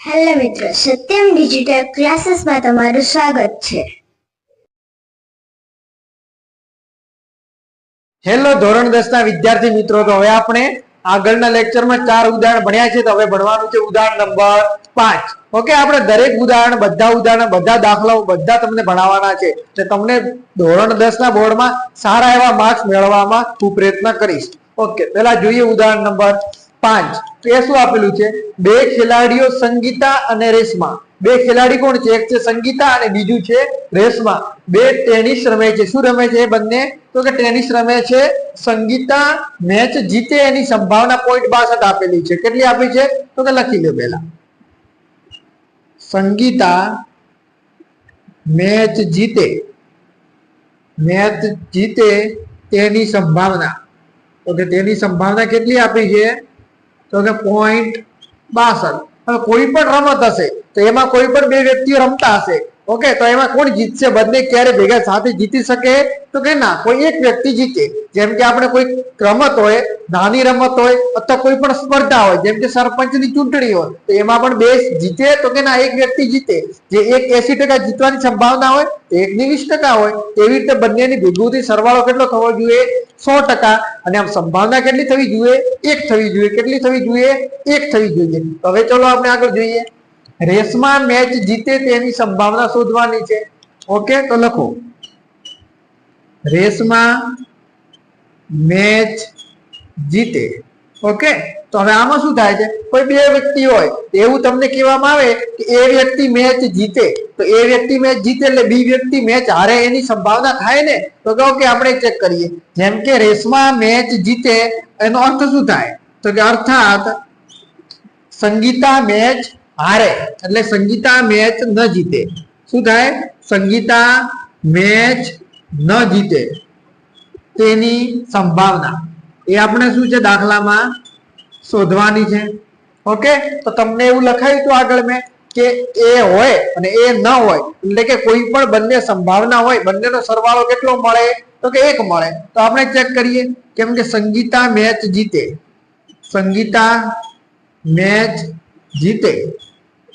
Hello મિત્રો, Satyam digital ક્લાસીસમાં તમારું સ્વાગત છે. હેલો ધોરણ દસ ના વિદ્યાર્થી મિત્રો, તો હવે આપણે આગળના લેક્ચરમાં ચાર ઉદાહરણ ભણ્યા છે, તો હવે ભણવાનું છે ઉદાહરણ નંબર પાંચ. ઓકે આપણે દરેક ઉદાહરણ, બધા ઉદાહરણ, બધા દાખલાઓ, બધા તમને ભણાવવાના છે. એટલે તમને ધોરણ દસ ના બોર્ડમાં સારા એવા માર્ક્સ મેળવવામાં હું પ્રયત્ન કરીશ. ઓકે પેલા જોઈએ ઉદાહરણ નંબર પાંચ. તો એ શું આપેલું છે? બે ખેલાડીઓ સંગીતા અને રેશમા. બે ખેલાડી કોણ છે? એક છે સંગીતા અને બીજું છે રેશમા. બે ટેનિસ રમે છે. શું રમે છે એ બંને? તો કે ટેનિસ રમે છે, સંગીતા મેચ જીતે એની સંભાવના પોઈન્ટ બાસઠ આપેલી છે. કેટલી આપી છે? તો કે લખી લો પેલા સંગીતા મેચ જીતે. મેચ જીતે તેની સંભાવના. તો કે તેની સંભાવના કેટલી આપી છે? તો કે પોઈન્ટ બાસઠ. હવે કોઈ પણ રમત હશે, તો એમાં કોઈ પણ બે વ્યક્તિઓ રમતા હશે, ઓકે? તો એમાં કોણ જીતશે? બંને ક્યારે ભેગા સાથે જીતી શકે? તો કે ના, કોઈ એક વ્યક્તિ જીતે. જેમ કે આપણે કોઈ રમત હોય નાની રમત હોય અથવા કોઈ પણ સ્પર્ધા હોય, જેમ કે સરપંચની ચૂંટણી હોય, તો એમાં પણ બે જીતે તો કે ના, એક વ્યક્તિ જીતે. જે એક એસી ટકા જીતવાની સંભાવના હોય એકની વીસ ટકા હોય. એવી રીતે બંનેની ભેગુથી સરવાળો કેટલો થવો જોઈએ? સો ટકા. અને આમ સંભાવના કેટલી થવી જોઈએ? એક થવી જોઈએ. કેટલી થવી જોઈએ? એક થવી જોઈએ. હવે ચલો આપણે આગળ જોઈએ. રેસમાં મેચ જીતે તેની સંભાવના શોધવાની છે. ઓકે, તો લખો. રેસમાં મેચ જીતે. ઓકે તો હવે આમાં શું થાય છે? કોઈ બે વ્યક્તિ હોય એવું તમને કહેવામાં આવે કે એ વ્યક્તિ મેચ જીતે. તો એ વ્યક્તિ મેચ જીતે એટલે બી વ્યક્તિ મેચ હારે એની સંભાવના થાય ને? તો કહો કે આપણે ચેક કરીએ. જેમ કે રેસમાં મેચ જીતે, એનો અર્થ શું થાય? તો કે અર્થાત સંગીતા મેચ હારે, એટલે સંગીતા મેચ ન જીતે. શું થાય? સંગીતા મેચ ન જીતે. તેની સંભાવના. એ આપણે શું છે દાખલામાં શોધવાની છે. ઓકે તો તમને એવું લખાયું હતું આગળ મેં કે એ હોય અને એ ન હોય, એટલે કે કોઈ પણ બંને સંભાવના હોય, બંનેનો સરવાળો કેટલો મળે? તો કે એક મળે. તો આપણે ચેક કરીએ. કેમ કે સંગીતા મેચ જીતે. સંગીતા મેચ જીતે.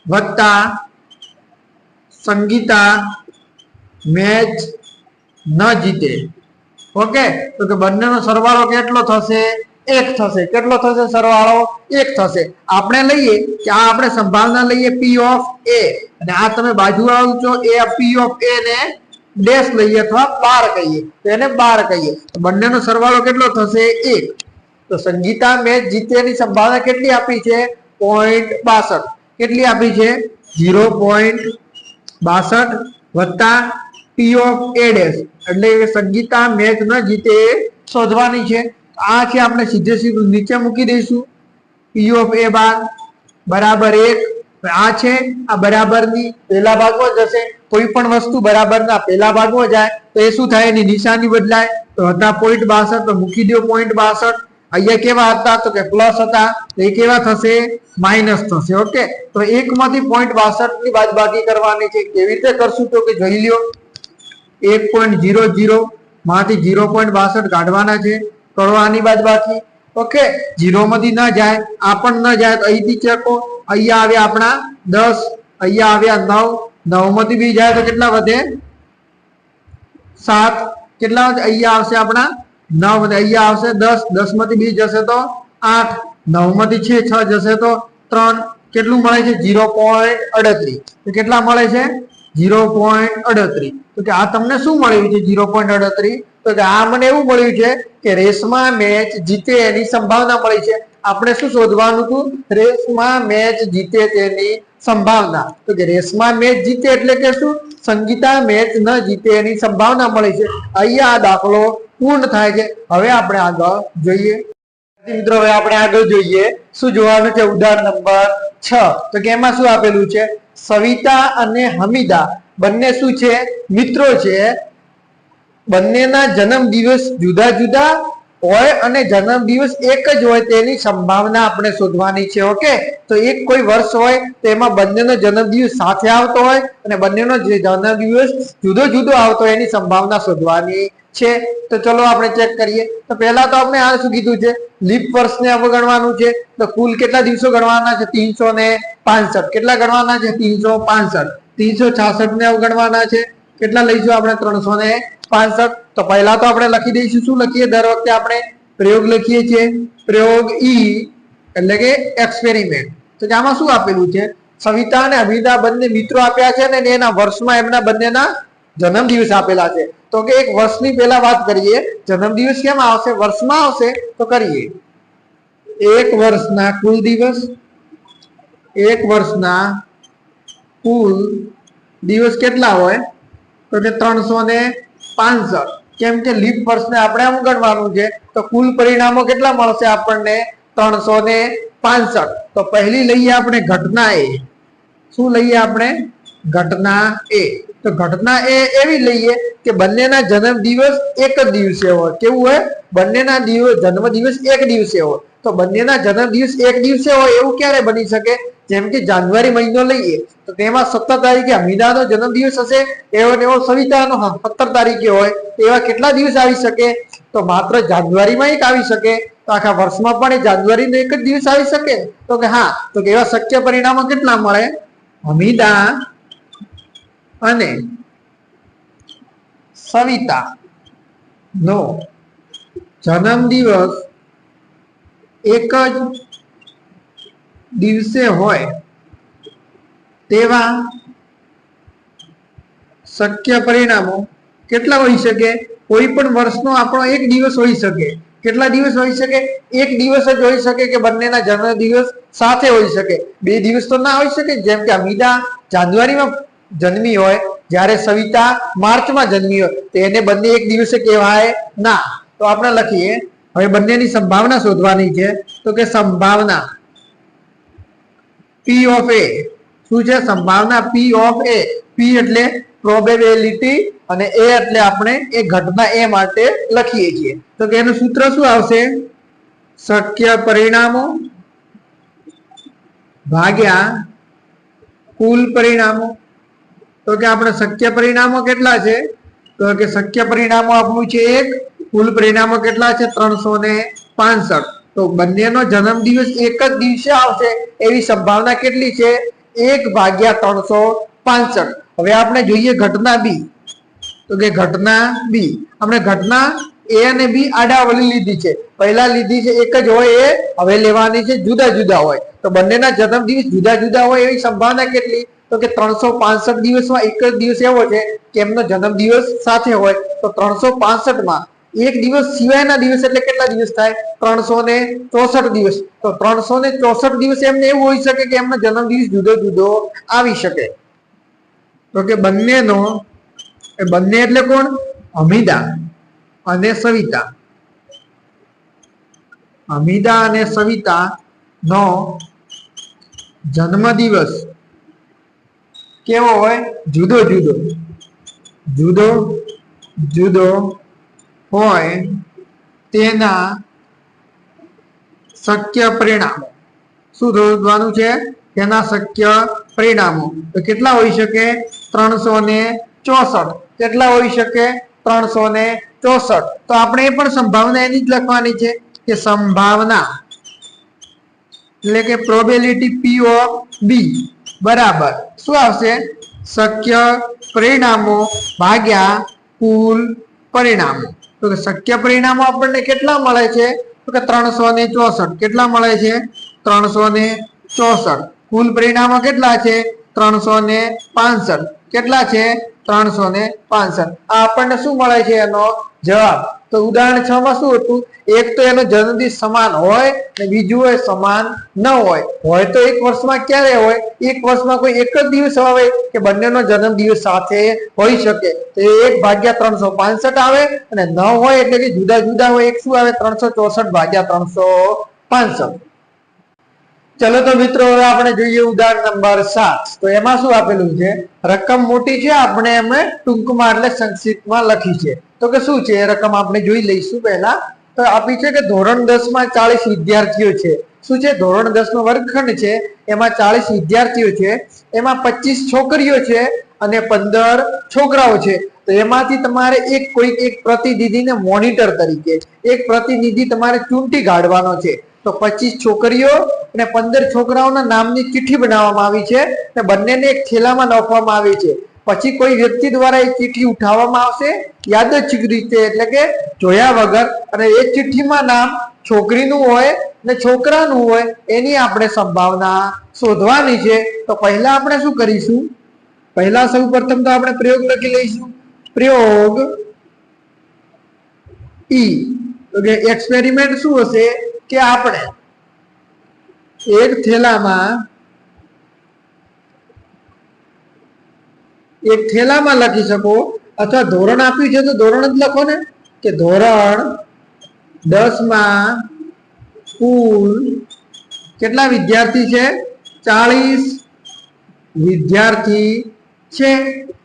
વત્તા સંગીતા મેચ ન જીતે. ઓકે? તો કે બંનેનો સરવાળો કેટલો થશે? એક થશે. કેટલો થશે સરવાળો? એક થશે. આપણે લઈએ કે આ આપણે સંભાવના લઈએ પી ઓફ એ અને આ તમે બાજુ વાળું છો એ પી ઓફ એ ને ડેશ લઈએ અથવા બાર કહીએ. તો એને બાર કહીએ. તો બંનેનો સરવાળો કેટલો થશે? એક. તો સંગીતા મેચ જીતેની સંભાવના કેટલી આપી છે? પોઈન્ટ બાસઠ. કેટલી આપી છે? ઝીરો પોઈન્ટ બાસઠ વત્તા પી ઓફ એ ડેશ એટલે સંગીતા મેચ ન જીતે શોધવાની છે. આ છે આપણે સીધે સીધું નીચે મૂકી દઈશું. પી ઓફ એ બાર, બરાબર એક. આ છે, આ બરાબરની પહેલા ભાગમાં જશે કોઈ પણ વસ્તુ બરાબરના પહેલા ભાગમાં જાય, તો એ શું થાય? એની નિશાની બદલાય. તો હતા પોઈન્ટ બાસઠ, તો મૂકી દો પોઈન્ટ બાસઠ. અહીંયા કેવા હતા? તો કે પ્લસ હતા. તો એ કેવા થશે? માઇનસ થશે ઓકે તો એકમાંથી પોઈન્ટ બાસઠની બાદબાકી કરવાની છે. કેવી રીતે કરશું તો કે જોઈ લ્યો. એક પોઈન્ટ જીરો ઝીરો માંથી જીરો પોઈન્ટ બાસઠ કાઢવાના છે. કરવાની બાદબાકી ઓકે જીરો માંથી ન જાય, આ પણ ન જાય, તો અહીંથી ચેકો. અહીંયા આવ્યા આપણા દસ, અહીંયા આવ્યા નવ નવમાંથી બી જાય તો કેટલા વધે? સાત. કેટલા અહીંયા આવશે આપણા નવ અને અહીંયા આવશે દસ. દસમાંથી બી જશે તો આઠ. નવમાંથી છે, છ જશે તો ત્રણ. કેટલું મળે છે? જીરો પોઈન્ટ અડત્રીસ. કેટલા મળે છે? જીરો પોઈન્ટ અડત્રીસ. તો કે આ તમને શું મળ્યું છે જીરો પોઈન્ટ અડત્રીસ? તો કે આ મને એવું મળ્યું છે કે રેસમાં મેચ જીતે એની સંભાવના મળી છે. આપણે શું શોધવાનું હતું? રેસમાં મેચ જીતે તેની સંભાવના. તો કે રેસમાં મેચ જીતે એટલે કે શું? સંગીતા મેચ ન જીતે એની સંભાવના મળી છે. અહીંયા આ દાખલો પૂર્ણ થાય છે. હવે આપણે આગળ જોઈએ. મિત્રો, હવે આપણે આગળ જોઈએ. શું જોવાનું છે? ઉદાહરણ નંબર છ. તો કે એમાં શું આપેલું છે? સવિતા અને હમીદા. બંને શું છે? મિત્રો છે. બંનેના જન્મ દિવસ જુદા જુદા હોય અને જન્મ દિવસ એક જ હોય તેની સંભાવના આપણે શોધવાની છે, ઓકે? તો એક કોઈ વર્ષ હોય તો એમાં બંનેનો જન્મ દિવસ સાથે આવતો હોય અને બંનેનો જે જન્મ દિવસ જુદો જુદો આવતો હોય એની સંભાવના શોધવાની છે. તો ચલો આપણે ચેક કરીએ. તો પહેલા તો આપણે આ શું કીધું છે? લીપ વર્ષને અવગણવાનું છે. તો કુલ કેટલા દિવસો ગણવાના છે? ત્રણસો ને પાંસઠ. કેટલા ગણવાના છે? ત્રણસો પાંસઠ. ત્રણસો છાસઠ ને અવગણવાના છે. કેટલા લઈશું આપણે? ત્રણસો ને પાંસઠ. તો પહેલા તો આપણે લખી દઈશું, શું લખીએ? દર વખતે આપણે પ્રયોગ લખીએ છીએ. પ્રયોગ ઈ એટલે કે એક્સપેરિમેન્ટ તો કે આમાં શું આપેલું છે? સવિતા અને અભિતા બંને મિત્રો આપ્યા છે ને એના વર્ષમાં એમના બંનેના જન્મ દિવસ આપેલા છે. તો કે એક વર્ષની પહેલા વાત કરીએ જન્મ દિવસ કેમ આવશે? વર્ષમાં આવશે, તો કરીએ. એક વર્ષના કુલ દિવસ. એક વર્ષના કુલ દિવસ કેટલા હોય? તો કે ત્રણસો ને પાંસઠ. કેમ કે લીપ વર્ષને આપણે આમ ગણવાનું છે, તો કુલ પરિણામો કેટલા મળશે આપણને? ત્રણસો ને પાંસઠ. તો પહેલી લઈએ આપણે ઘટના એ. શું લઈએ આપણે? ઘટના એ. તો ઘટના એ એવી લઈએ કે બંનેના જન્મ દિવસ એક જ દિવસે હોય. કેવું હોય? બંનેના દિવસ જન્મ દિવસ એક દિવસે હોય. તો બંનેના જન્મ દિવસ એક દિવસે હોય એવું ક્યારે બની શકે? જેમ કે જાન્યુઆરી મહિનો લઈએ, તો તેમાં સત્તર તારીખે અમિતાનો જન્મદિવસ હશે, એવો એવો સવિતાનો સત્તર તારીખે હોય, એવા કેટલા દિવસ આવી શકે? તો માત્ર જાન્યુઆરીમાં એક આવી શકે, તો આખા વર્ષમાં પણ એ જાન્યુઆરીનો એક જ દિવસ આવી શકે? તો કે હા, તો કે એવા શક્ય પરિણામો કેટલા મળે? અમિતા અને સવિતા નો જન્મદિવસ એક જ દિવસે હોય તેવા શક્ય પરિણામો કેટલા હોઈ શકે? કોઈ પણ વર્ષનો આપણો એક દિવસ હોઈ શકે. કેટલા દિવસ હોઈ શકે? એક દિવસ જ હોઈ શકે કે બંનેના જન્મ દિવસ સાથે હોઈ શકે. બે દિવસ તો ના હોઈ શકે? જેમ કે અમિતા જાન્યુઆરીમાં જન્મી હોય, જ્યારે સવિતા માર્ચમાં જન્મી હોય, તો એને બંને એક દિવસે કહેવાય ના. તો આપણે લખીએ. હવે બંનેની સંભાવના શોધવાની છે. તો કે સંભાવના. પી ઓફ એ શું છે? સંભાવના પી ઓફ એ પી એટલે પ્રોબેબિલિટી અને એ એટલે આપણે એ ઘટના એ માટે લખીએ છીએ. તો કે એનું સૂત્ર શું આવશે? શક્ય પરિણામો ભાગ્યા કુલ પરિણામો. તો કે આપણે શક્ય પરિણામો કેટલા છે? તો કે શક્ય પરિણામો આપણું છે એક, કુલ પરિણામો કેટલા છે? ત્રણસો ને પાંસઠ. તો બંનેનો જન્મ દિવસ એક જ દિવસે આવશે, એવી સંભાવના કેટલી છે? એક ભાગ્યા ત્રણસો પાંસઠ. હવે આપણે જોઈએ ઘટના બી. તો કે ઘટના બી. આપણે ઘટના એ અને બી આડાવલી લીધી છે. પહેલા લીધી છે એક જ હોય એ, હવે લેવાની છે જુદા જુદા હોય. તો બંનેના જન્મ દિવસ જુદા જુદા હોય એવી સંભાવના કેટલી? તો કે ત્રણસો પાંસઠ દિવસમાં એક જ દિવસ એવો છે કે એમનો જન્મ દિવસ સાથે હોય. તો ત્રણસો પાંસઠમાં એક દિવસ સિવાયના દિવસ એટલે કેટલા દિવસ થાય? ત્રણસો ને ચોસઠ દિવસ. તો ત્રણસો ને ચોસઠ દિવસ એમને એવું હોઈ શકે કે એમનો જન્મ દિવસ જુદો જુદો આવી શકે. તો કે બંનેનો બંને એટલે કોણ? અમિદા અને સવિતા. અમિદા અને સવિતા નો જન્મ દિવસ કેવો હોય? જુદો જુદો. જુદો જુદો હોય, તેના શક્ય પરિણામો. શું શોધવાનું છે? તેના શક્ય પરિણામો. તો કેટલા હોઈ શકે? ત્રણસો ને ચોસઠ. કેટલા હોઈ શકે? ત્રણસો ને ચોસઠ. તો આપણે એ પણ સંભાવના એની જ લખવાની છે કે સંભાવના એટલે કે પ્રોબેલિટી પી ઓફ બી બરાબર. શું આવશે? શક્ય પરિણામો ભાગ્યા કુલ પરિણામો. તો કે શક્ય પરિણામો આપણને કેટલા મળે છે? તો કે ત્રણસો ને ચોસઠ. કેટલા મળે છે? ત્રણસો ને ચોસઠ. કુલ પરિણામો કેટલા છે? ત્રણસો ને કેટલા છે? ત્રણસો ને આ આપણને શું મળે છે એનો જવાબ? તો ઉદાહરણ છ માં શું હતું? એક તો એનો જન્મદિવસ સમાન હોય ને બીજું હોય સમાન ન હોય. હોય તો એક વર્ષમાં ક્યારે હોય? એક વર્ષમાં કોઈ એક જ દિવસ આવે કે બંનેનો જન્મદિવસ સાથે હોઈ શકે. તો એક ભાગ્યા ત્રણસો પાંસઠ આવે અને ન હોય એટલે કે જુદા જુદા હોય, એક શું આવે? ત્રણસો ચોસઠ ભાગ્યા ત્રણસો પાંસઠ. ચલો તો મિત્રો, હવે આપણે જોઈએ ઉદાહરણ નંબર સાત. તો એમાં શું આપેલું છે? રકમ મોટી છે, આપણે એમને ટૂંકમાં એટલે સંક્ષિપ્તમાં લખી છે. તો કે શું છે? એ રકમ આપણે જોઈ લઈશું પહેલા. તો આપી છે કે ધોરણ દસમાં ચાલીસ વિદ્યાર્થીઓ છે. શું છે? ધોરણ દસ નો વર્ગખંડ છે. એમાં ચાલીસ વિદ્યાર્થીઓ છે. એમાં પચીસ છોકરીઓ છે અને પંદર છોકરાઓ છે. તો એમાંથી તમારે એક કોઈક એક પ્રતિનિધિને મોનિટર તરીકે, એક પ્રતિનિધિ તમારે ચૂંટી કાઢવાનો છે. તો પચીસ છોકરીઓ અને પંદર છોકરાઓના નામની ચિઠ્ઠી બનાવવામાં આવી છે અને બંનેને એક થેલામાં નાખવામાં આવી છે. પછી કોઈ વ્યક્તિ દ્વારા એ ચિઠ્ઠી ઉઠાવવામાં આવશે? યાદચ્છિક રીતે, એટલે કે જોયા વગર. અને એ ચિઠ્ઠીમાં નામ છોકરીનું હોય ને છોકરાનું હોય, એની આપણે સંભાવના શોધવાની છે. તો પહેલા આપણે શું કરીશું? પહેલા સૌ પ્રથમ તો આપણે પ્રયોગ લખી લઈશું. પ્રયોગ ઈ એક્સપેરિમેન્ટ શું હશે? કે આપણે એક થેલામાં એક થેલામાં લખી શકો અથવા ધોરણ આપ્યું છે તો ધોરણ જ લખો ને કે ધોરણ દસમાં કુલ કેટલા વિદ્યાર્થી છે? ચાલીસ વિદ્યાર્થી છે.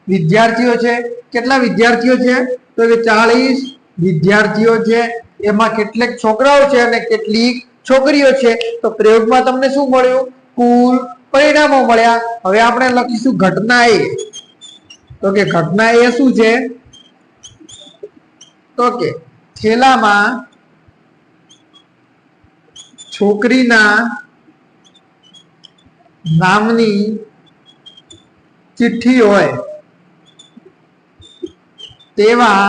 વિદ્યાર્થીઓ છે. કેટલા વિદ્યાર્થીઓ છે? તો કે ચાલીસ વિદ્યાર્થીઓ છે, એમાં કેટલેક છોકરાઓ છે અને કેટલીક છોકરીઓ છે. તો પ્રયોગમાં તમને શું મળ્યું? કુલ પરિણામો મળ્યા. હવે આપણે લખીશું ઘટના એ. તો કે ઘટના એ શું છે? તો કે થેલામાં છોકરીના નામની ચિઠ્ઠી હોય, તેવા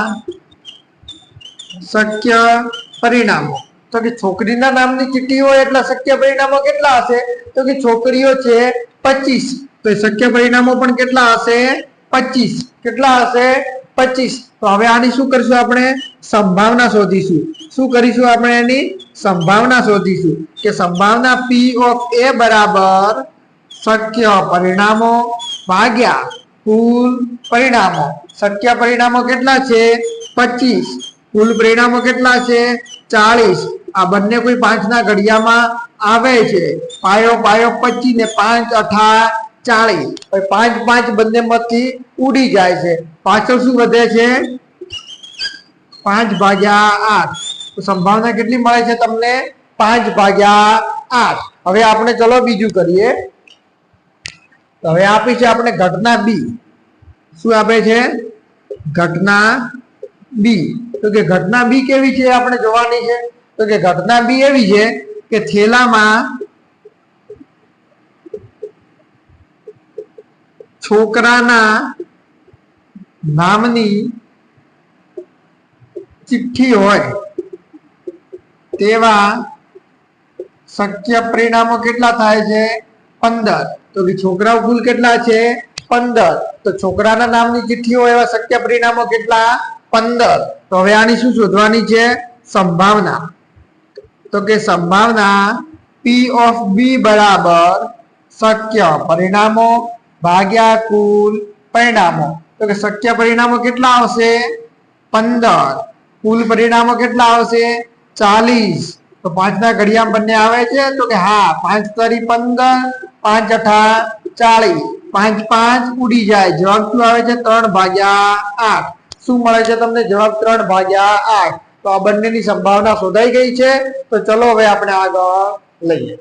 શક્ય પરિણામો. તો કે છોકરીના નામની ચિઠ્ઠી હોય એટલા શક્ય પરિણામો કેટલા હશે? તો કે છોકરીઓ છે પચીસ. તો એ શક્ય પરિણામો પણ કેટલા હશે? પચીસ. કેટલા હશે? પચીસ. તો હવે આની શું કરશું આપણે? સંભાવના શોધીશું. શું કરીશું આપણે એની? સંભાવના શોધીશું કે સંભાવના પી ઓફ એ બરાબર શક્ય પરિણામો ભાગ્યા કુલ પરિણામો. શક્ય પરિણામો કેટલા છે? પચીસ. કુલ પરિણામો કેટલા છે? ચાલીસ આ બંને કોઈ પાંચના ઘડિયામાં આવે છે. પાયો પાયો પચીસ ને પાંચ અઠા ચાલીસ પાંચ પાંચ બંને માંથી ઉડી જાય છે. પાછળ શું વધે છે? પાંચ ભાગ્યા આઠ. સંભાવના કેટલી મળે છે તમને? પાંચ ભાગ્યા આઠ. હવે આપણે ચલો બીજું કરીએ. હવે આપી છે આપણે ઘટના બી. શું આપે છે? ઘટના બી. તો કે ઘટના બી કેવી છે આપણે જોવાની છે? તો કે ઘટના બી એવી છે કે થેલામાં છોકરાના નામની ચિઠ્ઠી હોય તેવા શક્ય પરિણામો કેટલા થાય છે? પંદર. તો કે છોકરાઓ કુલ કેટલા છે? પંદર. તો છોકરાના નામની ચિઠ્ઠી હોય એવા શક્ય પરિણામો કેટલા પંદર. તો હવે આની શું શોધવાની છે? સંભાવના. તો કે સંભાવના પી ઓફ બી બરાબર શક્ય પરિણામો ભાગ્યા કુલ પરિણામો. તો કે શક્ય પરિણામો કેટલા આવશે? પંદર. કુલ પરિણામો કેટલા આવશે? ચાલીસ. તો પાંચના ઘડિયામાં બંને આવે છે? તો કે હા, પાંચ તરી પંદર, પાંચ અઠા ચાલીસ પાંચ પાંચ ઉડી જાય. જવાબ શું આવે છે? ત્રણ ભાગ્યા આઠ. શું મળે છે તમને? જવાબ ત્રણ ભાગ્યા આઠ. તો આ બંનેની સંભાવના શોધાઈ ગઈ છે. તો ચલો હવે આપણે આગળ લઈએ.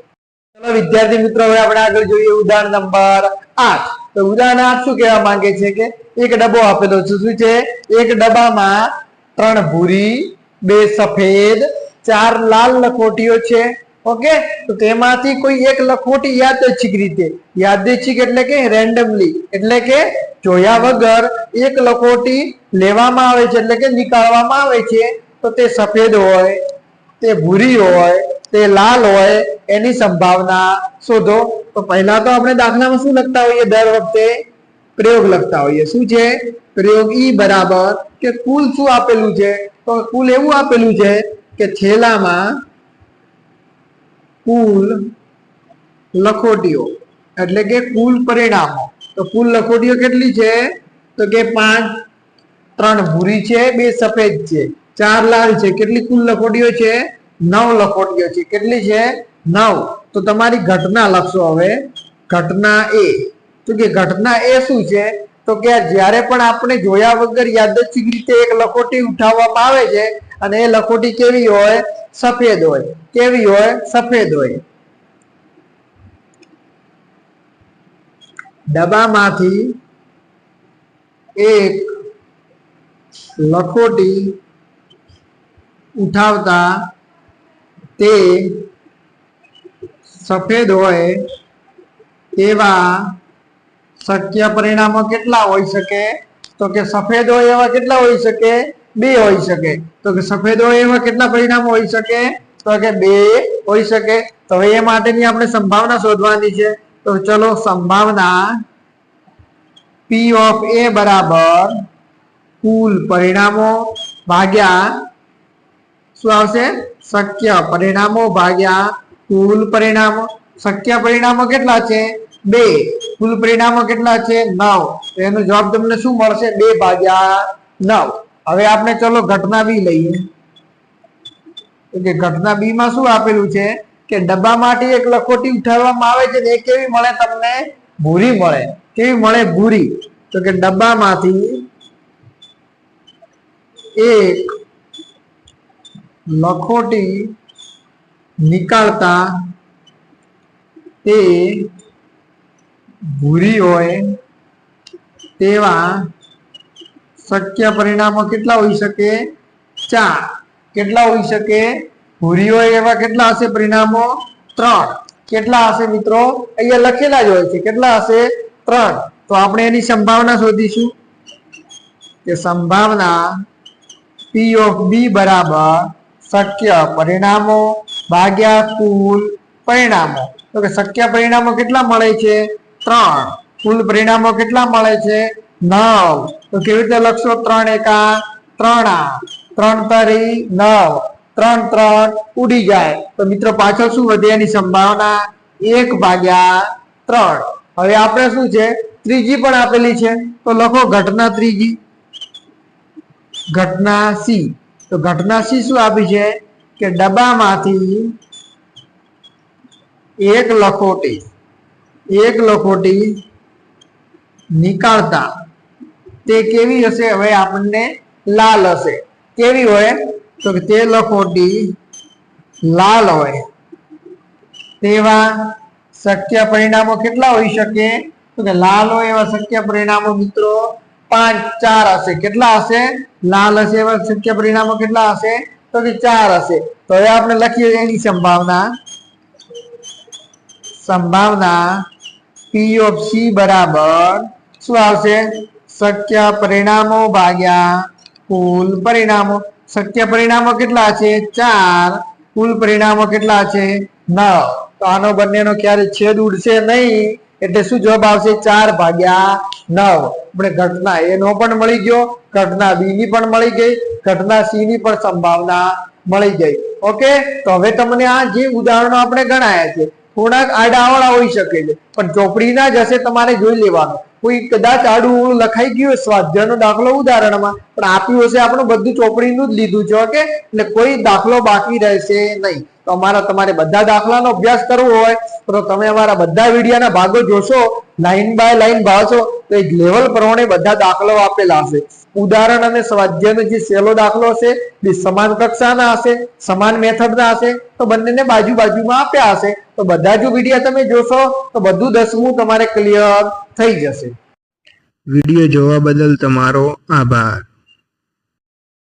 ચલો વિદ્યાર્થી મિત્રો, હવે આપણે આગળ જોઈએ ઉદાહરણ નંબર આઠ. તો ઉદાહરણ આઠ શું કહેવા માંગે છે કે એક ડબ્બો આપેલો છે. શું છે? એક ડબ્બામાં ત્રણ ભૂરી, બે સફેદ, ચાર લાલ લખોટીઓ છે. ઓકે તો તેમાંથી કોઈ એક લખોટી યાદચ્છિક રીતે. યાદચ્છિક એટલે કે રેન્ડમલી એટલે કે જોયા વગર એક લખોટી લેવામાં આવે છે, એટલે કે નીકાળવામાં આવે છે. તો તે સફેદ હોય, તે ભૂરી હોય, તે લાલ હોય, એની સંભાવના શોધો. તો પહેલા તો આપણે દાખલામાં શું લખતા હોઈએ? દર વખતે પ્રયોગ લખતા હોઈએ. શું છે? પ્રયોગ ઈ બરાબર કે કુલ શું આપેલું છે? તો કુલ એવું આપેલું છે કે થેલામાં કુલ લખોટીઓ. એટલે કે કુલ પરિણામો. તો કુલ લખોટીઓ કેટલી છે? તો કે પાંચ, ત્રણ ભૂરી છે, બે સફેદ છે. ચાર લાલ છે. કેટલી કુલ લખોટીઓ છે? નવ લખોટીઓ છે. કેટલી છે? નવ. તો તમારી ઘટના લખશો હવે. ઘટના એ. તો કે ઘટના એ શું છે? તો કે જ્યારે પણ આપણે જોયા વગર યાદચ્છિક રીતે એક લખોટી ઉઠાવવામાં આવે છે અને એ લખોટી કેવી હોય? સફેદ હોય. કેવી હોય? સફેદ હોય. ડબ્બામાંથી એક લખોટી ઉઠાવતા તે સફેદ હોય તેવા શક્ય પરિણામો કેટલા હોઈ શકે? તો કે સફેદ હોય એવા કેટલા હોઈ શકે? બે હોઈ શકે. તો કે સફેદ હોય એવા કેટલા પરિણામો હોઈ શકે? તો કે બે હોઈ શકે. તો એ માટેની આપણે સંભાવના શોધવાની છે. તો ચલો સંભાવના પી ઓફ એ બરાબર કુલ પરિણામો ભાગ્યા શું આવશે? શક્ય પરિણામો ભાગ્યા કુલ પરિણામો. શક્ય પરિણામો કેટલા છે? બે. કુલ પરિણામો કેટલા છે? નવ. એનો જવાબ તમને શું મળશે? બે ભાગ્યા નવ. હવે આપણે ચલો ઘટના બી લઈએ. ઘટના બી માં શું આપેલું છે? કે ડબ્બામાંથી એક લખોટી ઉઠાવવામાં આવે છે એ કેવી મળે તમને? ભૂરી મળે. કેવી મળે? ભૂરી. તો કે ડબ્બામાંથી એક લખોટી નીકાળતા તે ભૂરી હોય તેવા શક્ય પરિણામો કેટલા હોઈ શકે? ચાર. કેટલા હોઈ શકે? ભૂરીઓ એવા કેટલા હશે પરિણામો? ત્રણ. કેટલા હશે મિત્રો? અહીંયા લખેલા જ હોય છે. કેટલા હશે? ત્રણ. તો આપણે એની સંભાવના શોધીશું. કે સંભાવના પી ઓફ બી બરાબર શક્ય પરિણામો ભાગ્યા કુલ પરિણામો. તો કે શક્ય પરિણામો કેટલા મળે છે? ત્રણ. કુલ પરિણામો કેટલા મળે છે? નવ. તો કેવી રીતે લખશો? ત્રણ એકા ત્રણ. આ ત્રણ તરી નવ. ત્રણ ત્રણ ઉડી જાય. તો મિત્રો પાછળ શું વધે એની સંભાવના? એક ભાગ્યા ત્રણ. હવે આપણે શું છે? ત્રીજી પણ આપેલી છે. તો લખો ઘટના ત્રીજી. ઘટના સી. તો ઘટના સી શું આપી છે? કે ડબ્બામાંથી એક લખોટી. એક લખોટી નીકાળતા. તે કેવી હશે? હવે આપણને લાલ હશે. કેવી હોય? તો તે લખોટી લાલ હોય. તેવા શક્ય પરિણામો કેટલા હોઈ શકે? તો કે લાલ હોય એવા શક્ય પરિણામો મિત્રો પાંચ, ચાર હશે. કેટલા હશે? લાલ હશે એવા શક્ય પરિણામો કેટલા હશે? તો કે ચાર હશે. તો હવે આપણે લખીએ એની સંભાવના. સંભાવના પી ઓફ સી બરાબર શું આવશે? શક્ય પરિણામો ભાગ્યા કુલ પરિણામો. શક્ય પરિણામો કેટલા છે? ચાર. કુલ પરિણામો કેટલા છે? નવ. તો આનો બંનેનો ક્યારે છેદ ઉડશે નહીં, એટલે શું જવાબ આવશે? ચાર ભાગ્યા નવ. આપણે ઘટના એ નો પણ મળી ગયો, ઘટના બી ની પણ મળી ગઈ, ઘટના સી ની પણ સંભાવના મળી ગઈ. ઓકે? તો હવે તમને આ જે ઉદાહરણો આપણે ગણાયા છે થોડાક આડાવાળા હોઈ શકે છે. પણ ચોપડીના જ હશે તમારે જોઈ લેવાનું. કોઈ કદાચ આડું લખાઈ ગયું સ્વાધ્યાયનો દાખલો ઉદાહરણમાં, પણ આપ્યું હશે આપણે બધું ચોપડીનું જ લીધું છે, ઓકે? એટલે કોઈ દાખલો બાકી રહેશે નહીં. તો અમારા તમારે બધા દાખલાનો અભ્યાસ કરવો હોય. તો તમે અમારા બધા વિડિયાના ભાગો જોશો લાઈન બાય લાઈન ભાવશો, તો એક લેવલ પ્રમાણે બધા દાખલો આપેલા હશે. ઉદાહરણ અને સ્વાધ્યાયનો જે સહેલો દાખલો હશે એ સમાન કક્ષાના હશે, સમાન મેથડના હશે, તો બંનેને બાજુ બાજુમાં આપ્યા હશે. તો બધા જો વિડિયા તમે જોશો, તો બધું દસમું તમારે ક્લિયર થઈ જશે. વીડિયો જોવા બદલ તમારો આભાર.